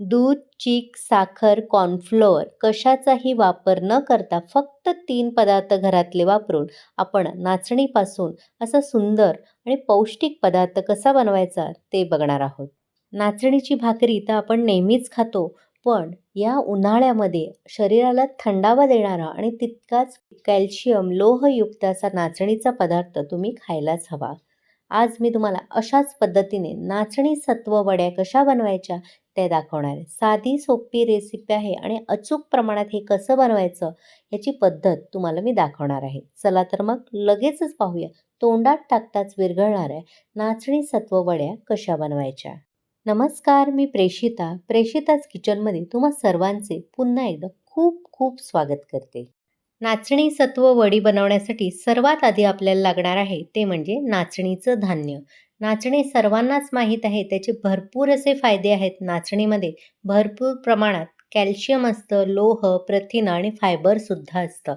दूध चीक साखर कॉर्नफ्लोअर कशाचाही वापर न करता फक्त तीन पदार्थ घरातले वापरून आपण नाचणीपासून असा सुंदर आणि पौष्टिक पदार्थ कसा बनवायचा ते बघणार आहोत. नाचणीची भाकरी तर आपण नेहमीच खातो पण या उन्हाळ्यामध्ये शरीराला थंडावा देणारा आणि तितकाच कॅल्शियम लोहयुक्त असा नाचणीचा पदार्थ तुम्ही खायलाच हवा. आज मी तुम्हाला अशाच पद्धतीने नाचणी सत्व वड्या कशा बनवायच्या ते दाखवणार आहे. साधी सोपी रेसिपी आहे आणि अचूक प्रमाणात हे कसं बनवायचं याची पद्धत तुम्हाला मी दाखवणार आहे. चला तर मग लगेचच पाहूया. तोंडात टाकताच विरघळणार आहे नाचणी सत्व वड्या कशा बनवायच्या. नमस्कार मी प्रेषिता. प्रेषिताच किचनमध्ये तुम्हा सर्वांचे पुन्हा एकदा खूप खूप स्वागत करते. नाचणी सत्व वडी बनवण्यासाठी सर्वात आधी आपल्याला लागणार आहे ते म्हणजे नाचणीचं धान्य. नाचणी सर्वांनाच माहीत आहे त्याचे भरपूर असे फायदे आहेत. नाचणीमध्ये भरपूर प्रमाणात कॅल्शियम असतं लोह प्रथिन आणि फायबरसुद्धा असतं.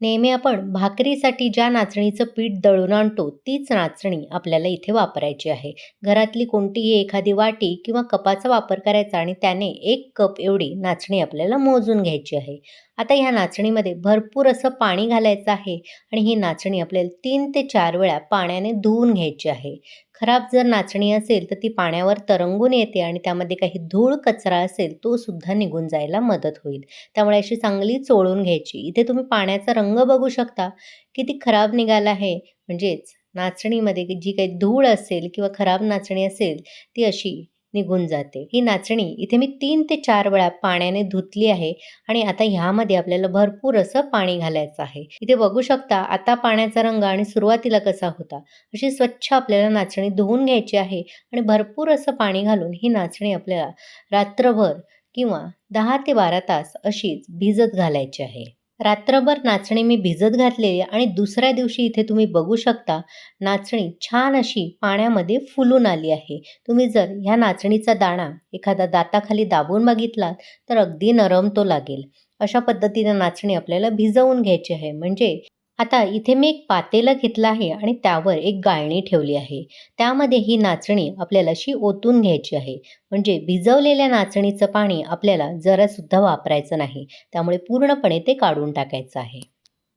नेहमी आपण भाकरीसाठी ज्या नाचणीचं पीठ दळून आणतो तीच नाचणी आपल्याला इथे वापरायची आहे. घरातली कोणतीही एखादी वाटी किंवा कपाचा वापर करायचा आणि त्याने एक कप एवढी नाचणी आपल्याला मोजून घ्यायची आहे. आता ह्या नाचणीमध्ये भरपूर असं पाणी घालायचं आहे आणि ही नाचणी आपल्याला तीन ते चार वेळा पाण्याने धुवून घ्यायची आहे. खराब जर नाचणी असेल तर ती पाण्यावर तरंगून येते आणि त्यामध्ये काही धूळ कचरा असेल तो सुद्धा निघून जायला मदत होईल. त्यामुळे अशी चांगली चोळून घ्यायची. इथे तुम्ही पाण्याचा रंग बघू शकता. किती खराब निघाला आहे. म्हणजेच नाचणीमध्ये जी काही धूळ असेल किंवा खराब नाचणी असेल ती अशी निघून जाते. ही नाचणी इथे मी तीन ते चार वेळा पाण्याने धुतली आहे आणि आता ह्यामध्ये आपल्याला भरपूर असं पाणी घालायचं आहे. इथे बघू शकता आता पाण्याचा रंग आणि सुरुवातीला कसा होता. अशी स्वच्छ आपल्याला नाचणी धुवून घ्यायची आहे आणि भरपूर असं पाणी घालून ही नाचणी आपल्याला रात्रभर किंवा दहा ते बारा तास अशीच भिजत घालायची आहे. रात्रभर नाचणी मी भिजत घातलेली आणि दुसऱ्या दिवशी इथे तुम्ही बघू शकता नाचणी छान अशी पाण्यामध्ये फुलून आली आहे. तुम्ही जर ह्या नाचणीचा दाणा एखादा दाताखाली दाबून बघितलात तर अगदी नरम तो लागेल. अशा पद्धतीनं नाचणी आपल्याला भिजवून घ्यायची आहे. म्हणजे आता इथे मी एक पातेलं घेतलं आहे आणि त्यावर एक गाळणी ठेवली आहे. त्यामध्ये ही नाचणी आपल्याला अशी ओतून घ्यायची आहे. म्हणजे भिजवलेल्या नाचणीचं पाणी आपल्याला जरासुद्धा वापरायचं नाही. त्यामुळे पूर्णपणे ते काढून टाकायचं आहे.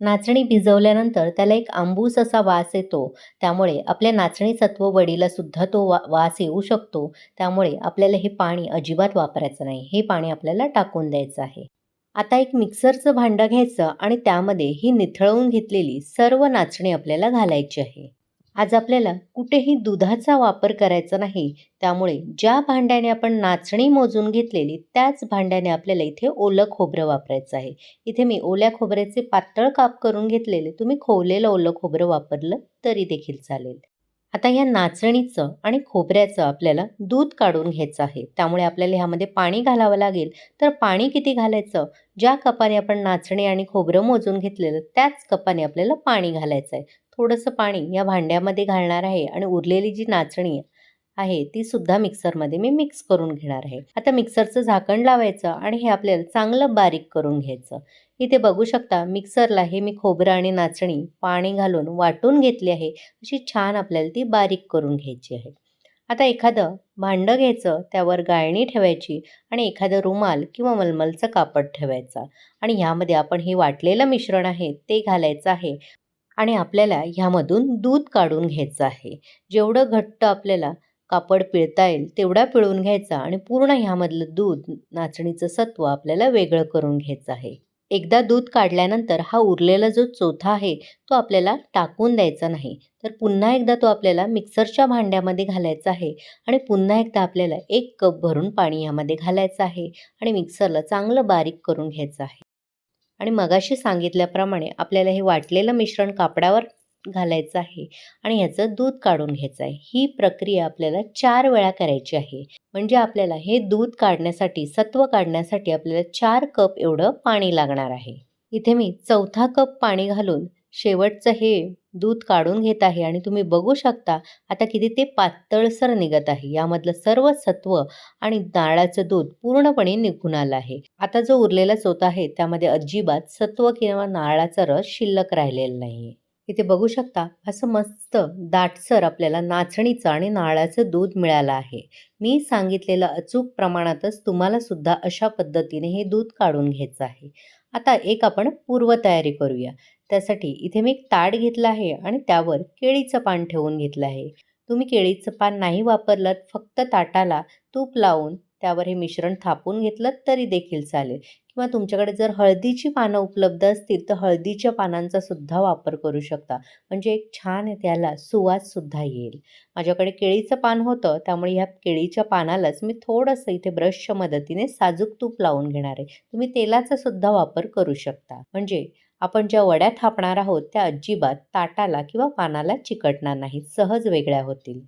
नाचणी भिजवल्यानंतर त्याला एक आंबूस असा वास येतो. त्यामुळे आपल्या नाचणी सत्व वडीला सुद्धा तो वा वास येऊ शकतो. त्यामुळे आपल्याला हे पाणी अजिबात वापरायचं नाही. हे पाणी आपल्याला टाकून द्यायचं आहे. आता एक मिक्सरचं भांडं घ्यायचं आणि त्यामध्ये ही निथळवून घेतलेली सर्व नाचणी आपल्याला घालायची आहे. आज आपल्याला कुठेही दुधाचा वापर करायचा नाही त्यामुळे ज्या भांड्याने आपण नाचणी मोजून घेतलेली त्याच भांड्याने आपल्याला इथे ओलं खोबरं वापरायचं आहे. इथे मी ओल्या खोबऱ्याचे पातळ काप करून घेतलेले. तुम्ही खोवलेलं ओलं खोबरं वापरलं तरी देखील चालेल. आता या नाचणीचं आणि खोबऱ्याचं आपल्याला दूध काढून घ्यायचं आहे. त्यामुळे आपल्याला ह्यामध्ये पाणी घालावं लागेल. तर पाणी किती घालायचं? ज्या कपाने आपण नाचणी आणि खोबरं मोजून घेतलेलं त्याच कपाने आपल्याला पाणी घालायचं आहे थोडंसं पाणी या भांड्यामध्ये घालणार आहे आणि उरलेली जी नाचणी आहे ती सुद्धा मिक्सरमध्ये मी मिक्स करून घेणार आहे. आता मिक्सरचं झाकण लावायचं आणि हे आपल्याला चांगलं बारीक करून घ्यायचं. इथे बघू शकता मिक्सरला हे मी खोबरं आणि नाचणी पाणी घालून वाटून घेतली आहे. अशी छान आपल्याला ती बारीक करून घ्यायची आहे. आता एखादं भांडं घ्यायचं त्यावर गाळणी ठेवायची आणि एखादं रुमाल किंवा मलमलचं कापड ठेवायचा. आणि ह्यामध्ये आपण हे वाटलेलं मिश्रण आहे ते घालायचं आहे. आणि आपल्याला ह्यामधून दूध काढून घ्यायचं आहे. जेवढं घट्ट आपल्याला कापड पिळता येईल तेवढा पिळून घ्यायचा आणि पूर्ण ह्यामधलं दूध नाचणीचं सत्व आपल्याला वेगळं करून घ्यायचं आहे. एकदा दूध काढल्यानंतर हा उरलेला जो चोथा आहे तो आपल्याला टाकून द्यायचा नाही. तर पुन्हा एकदा तो आपल्याला मिक्सरच्या भांड्यामध्ये घालायचा आहे आणि पुन्हा एकदा आपल्याला एक कप भरून पाणी यामध्ये घालायचं आहे आणि मिक्सरला चांगलं बारीक करून घ्यायचं आहे. आणि मगाशी सांगितल्याप्रमाणे आपल्याला हे वाटलेलं मिश्रण कापडावर घालायचं आहे आणि ह्याचं दूध काढून घ्यायचं आहे. ही प्रक्रिया आपल्याला चार वेळा करायची आहे. म्हणजे आपल्याला हे दूध काढण्यासाठी सत्व काढण्यासाठी आपल्याला चार कप एवढं पाणी लागणार आहे. इथे मी चौथा कप पाणी घालून शेवटचं हे दूध काढून घेत आहे आणि तुम्ही बघू शकता आता किती ते पातळसर निघत आहे. यामधलं सर्व सत्व आणि नारळाचं दूध पूर्णपणे निघून आलं आहे. आता जो उरलेला चोथा आहे त्यामध्ये अजिबात सत्व किंवा नारळाचा रस शिल्लक राहिलेला नाही इथे बघू शकता असं मस्त दाटसर आपल्याला नाचणीचं आणि नारळाचं दूध मिळालं आहे. मी सांगितलेलं अचूक प्रमाणातच तुम्हाला सुद्धा अशा पद्धतीने हे दूध काढून घ्यायचं आहे. आता एक आपण पूर्वतयारी करूया. त्यासाठी इथे मी एक ताट घेतलं आहे आणि त्यावर केळीचं पान ठेवून घेतलं आहे. तुम्ही केळीचं पान नाही वापरलं फक्त ताटाला तूप लावून त्यावर हे मिश्रण थापून घेतलं तरी देखील चालेल. किंवा तुमच्याकडे जर हळदीची पानं उपलब्ध असतील तर हळदीच्या पानांचा सुद्धा वापर करू शकता. म्हणजे एक छान त्याला सुवाससुद्धा येईल. माझ्याकडे केळीचं पान होतं त्यामुळे ह्या केळीच्या पानालाच मी थोडंसं इथे ब्रशच्या मदतीने साजूक तूप लावून घेणार आहे. तुम्ही तेलाचा सुद्धा वापर करू शकता. म्हणजे आपण ज्या वड्या थापणार आहोत त्या अजिबात ताटाला किंवा पानाला चिकटणार नाहीत. सहज वेगळ्या होतील.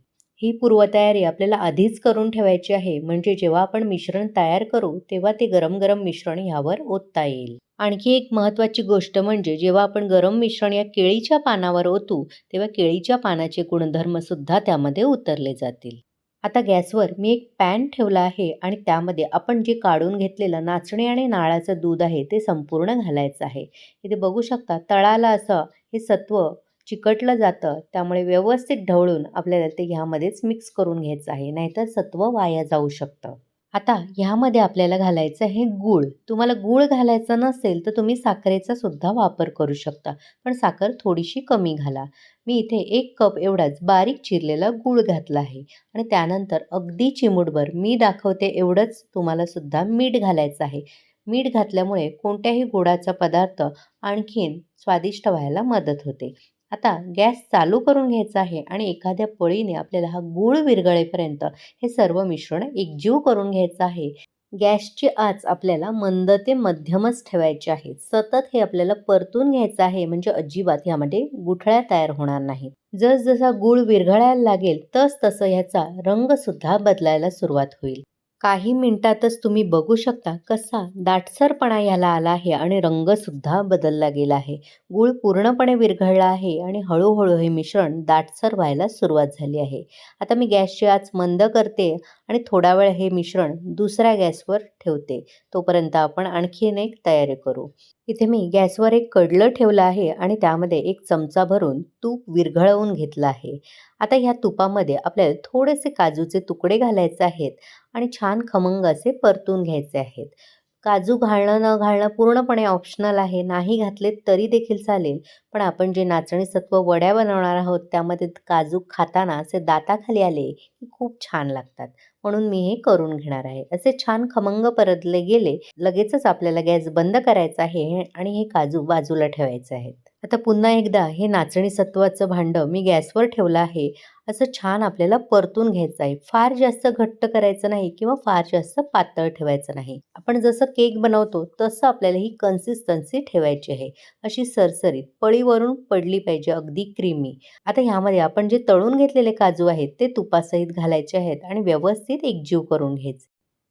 ही पूर्वतयारी आपल्याला आधीच करून ठेवायची आहे. म्हणजे जेव्हा आपण मिश्रण तयार करू तेव्हा ते गरम गरम मिश्रण ह्यावर ओतता येईल. आणखी एक महत्त्वाची गोष्ट म्हणजे जेव्हा आपण गरम मिश्रण या केळीच्या पानावर ओतू तेव्हा केळीच्या पानाचे गुणधर्मसुद्धा त्यामध्ये उतरले जातील. आता गॅसवर मी एक पॅन ठेवला आहे आणि त्यामध्ये आपण जे काढून घेतलेलं नाचणी आणि नाळाचं दूध आहे ते संपूर्ण घालायचं आहे. इथे बघू शकता तळाला असं हे सत्व चिकटलं जातं त्यामुळे व्यवस्थित ढवळून आपल्याला ते ह्यामध्येच मिक्स करून घ्यायचं आहे नाहीतर सत्व वाया जाऊ शकतं. आता ह्यामध्ये आपल्याला घालायचं हे गूळ. तुम्हाला गूळ घालायचं नसेल तर तुम्ही साखरेचा सुद्धा वापर करू शकता पण साखर थोडीशी कमी घाला. मी इथे एक कप एवढाच बारीक चिरलेला गूळ घातला आहे आणि त्यानंतर अगदी चिमूटभर मी दाखवते एवढंच तुम्हाला सुद्धा मीठ घालायचं आहे. मीठ घातल्यामुळे कोणत्याही गोडाचा पदार्थ आणखीन स्वादिष्ट व्हायला मदत होते. आता गॅस चालू करून घ्यायचा आहे आणि एखाद्या पळीने आपल्याला हा गूळ विरघळेपर्यंत हे सर्व मिश्रण एकजीव करून घ्यायचं आहे. गॅसची आच आपल्याला मंद ते मध्यमच ठेवायची आहे. सतत हे आपल्याला परतून घ्यायचं आहे म्हणजे अजिबात ह्यामध्ये गुठळ्या तयार होणार नाहीत. जसजसा गूळ विरघळायला लागेल तस तसं ह्याचा रंगसुद्धा बदलायला सुरुवात होईल. काही मिनिटातच तुम्ही बघू शकता कसा दाटसरपणा याला आला आहे आणि रंगसुद्धा बदलला गेला आहे. गूळ पूर्णपणे विरघळला आहे आणि हळूहळू हे मिश्रण दाटसर व्हायला सुरुवात झाली आहे. आता मी गॅसची आच मंद करते आणि थोडा वेळ हे मिश्रण दुसऱ्या गॅसवर ठेवते. तोपर्यंत आपण आणखीन एक तयारी करू. इथे मी गॅसवर एक कडलं ठेवलं आहे आणि त्यामध्ये एक चमचा भरून तूप विरघळवून घेतलं आहे. आता ह्या तुपामध्ये आपल्याला थोडेसे काजूचे तुकडे घालायचे आहेत आणि छान खमंग असे परतून घ्यायचे आहेत. काजू घालणं न घालणं पूर्णपणे ऑप्शनल आहे. नाही घातले तरी देखील चालेल. पण आपण जे नाचणी सत्व वड्या बनवणार आहोत त्यामध्ये काजू खाताना असे दाताखाली आले की खूप छान लागतात. म्हणून मी हे करून घेणार आहे. असे छान खमंग परतले गेले लगेचच आपल्याला गॅस बंद करायचा आहे आणि हे काजू बाजूला ठेवायचे आहेत. आता पुन्हा एकदा हे नाचणी सत्वाचं भांडं मी गॅसवर ठेवलं आहे. असं छान आपल्याला परतून घ्यायचं आहे. फार जास्त घट्ट करायचं नाही किंवा फार जास्त पातळ ठेवायचं नाही. आपण जसं केक बनवतो तसं आपल्याला ही कन्सिस्टन्सी ठेवायची आहे. अशी सरसरीत पळीवरून पडली पाहिजे अगदी क्रीमी आता ह्यामध्ये आपण जे तळून घेतलेले काजू आहेत ते तुपासहित घालायचे आहेत आणि व्यवस्थित एकजीव करून घ्यायचे.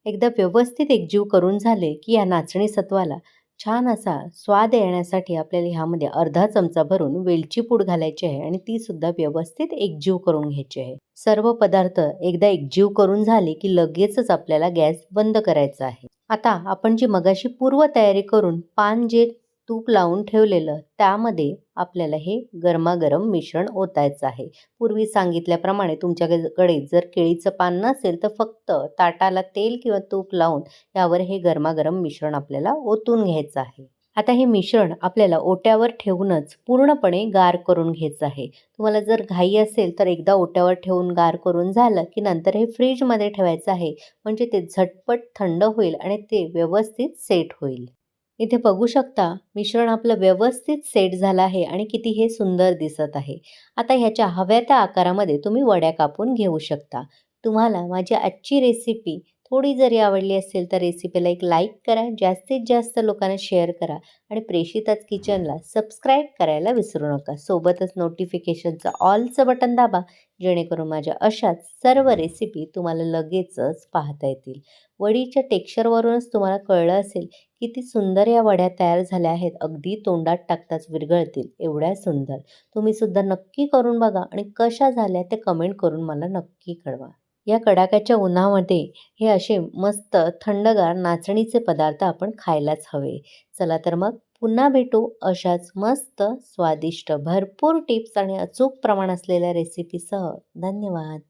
एकदा व्यवस्थित एकजीव करून झाले की या नाचणी सत्वाला छान असा स्वाद येण्यासाठी आपल्याला ह्यामध्ये अर्धा चमचा भरून वेलची पूड घालायची आहे आणि ती सुद्धा व्यवस्थित एकजीव करून घ्यायची आहे. सर्व पदार्थ एकदा एकजीव करून झाले की लगेचच आपल्याला गॅस बंद करायचा आहे. आता आपण जी मगाशी पूर्व तयारी करून पान जे तूप लावून ठेवलेलं त्यामध्ये आपल्याला हे गरमागरम मिश्रण ओतायचं आहे. पूर्वी सांगितल्याप्रमाणे तुमच्याकडे जर केळीचं पान नसेल तर फक्त ताटाला तेल किंवा तूप लावून यावर हे गरमागरम मिश्रण आपल्याला ओतून घ्यायचं आहे. आता हे मिश्रण आपल्याला ओट्यावर ठेवूनच पूर्णपणे गार करून घ्यायचं आहे. तुम्हाला जर घाई असेल तर एकदा ओट्यावर ठेवून गार करून झालं की नंतर हे फ्रीजमध्ये ठेवायचं आहे. म्हणजे ते झटपट थंड होईल आणि ते व्यवस्थित सेट होईल. इथे बघू शकता मिश्रण आपलं व्यवस्थित सेट झालं आहे आणि किती हे सुंदर दिसत आहे. आता ह्याच्या हव्या त्या आकारामध्ये तुम्ही वड्या कापून घेऊ शकता. तुम्हाला माझी आजची रेसिपी थोडी जरी आवडली असेल तर रेसिपीला एक लाईक करा जास्तीत जास्त लोकांना शेअर करा आणि प्रेषिताच किचनला सबस्क्राईब करायला विसरू नका. सोबतच नोटिफिकेशनचं ऑलचं बटन दाबा जेणेकरून माझ्या अशाच सर्व रेसिपी तुम्हाला लगेचच पाहता येतील. वडीच्या टेक्स्चरवरूनच तुम्हाला कळलं असेल किती सुंदर या वड्या तयार झाल्या आहेत. अगदी तोंडात टाकताच विरघळतील. एवढ्या सुंदर. तुम्ही सुद्धा नक्की करून बघा आणि कशा झाल्या ते कमेंट करून मला नक्की कळवा. या कडाक्याच्या उन्हामध्ये हे असे मस्त थंडगार नाचणीचे पदार्थ आपण खायलाच हवे. चला तर मग पुन्हा भेटू अशाच मस्त स्वादिष्ट भरपूर टिप्स आणि अचूक प्रमाण असलेल्या रेसिपीसह धन्यवाद.